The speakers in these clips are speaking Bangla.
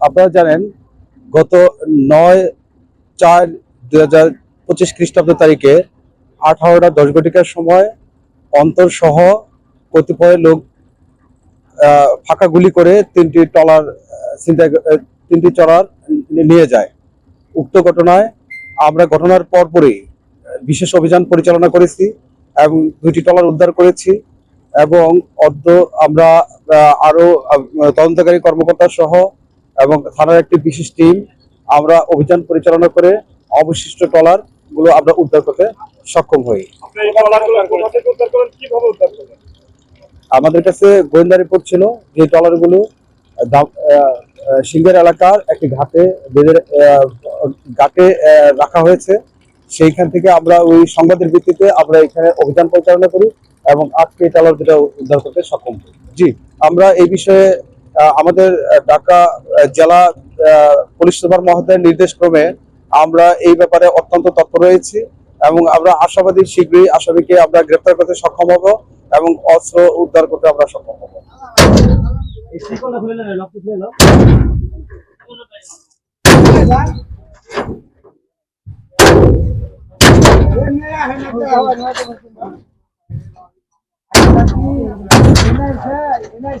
আপনারা জানেন গত নয় চার দুই হাজার পঁচিশ খ্রিস্টাব্দ তারিখে আঠারোটা দশ ঘটিকার সময় অন্তর সহ কতিপয় লোক ফাঁকা গুলি করে তিনটি ছিনতাই আহ, তিনটি ট্রলার নিয়ে যায়। উক্ত ঘটনায় আমরা ঘটনার পরপরই বিশেষ অভিযান পরিচালনা করেছি এবং দুইটি ট্রলার উদ্ধার করেছি এবং অর্ধ আমরা আহ, আরও তদন্তকারী কর্মকর্তা সহ এবং থানার একটি বিশেষ টিম আমরা অভিযান পরিচালনা করে অবশিষ্ট ট্রলারগুলো আমরা উদ্ধার করতে সক্ষম হই। আমাদের কাছে গোয়েন্দা রিপোর্ট ছিল যে ট্রলারগুলো সিংহের এলাকার একটি ঘাটে বেঁধে আহ, ঘাটে রাখা হয়েছে। সেইখান থেকে আমরা ওই সংবাদের ভিত্তিতে আমরা এখানে অভিযান পরিচালনা করি এবং আজকে এই ট্রলার দুটো উদ্ধার করতে সক্ষম হই। জি। আমরা এই বিষয়ে আমাদের ঢাকা জেলা পুলিশ সুপার মহোদয়ের নির্দেশ ক্রমে আমরা এই ব্যাপারে অত্যন্ত তৎপর রয়েছি এবং আমরা আশাবাদী শীঘ্রই আসামিকে আমরা গ্রেপ্তার করতে সক্ষম হব এবং অস্ত্র উদ্ধার করতে আমরা সক্ষম হব।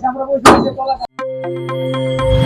আমরা Música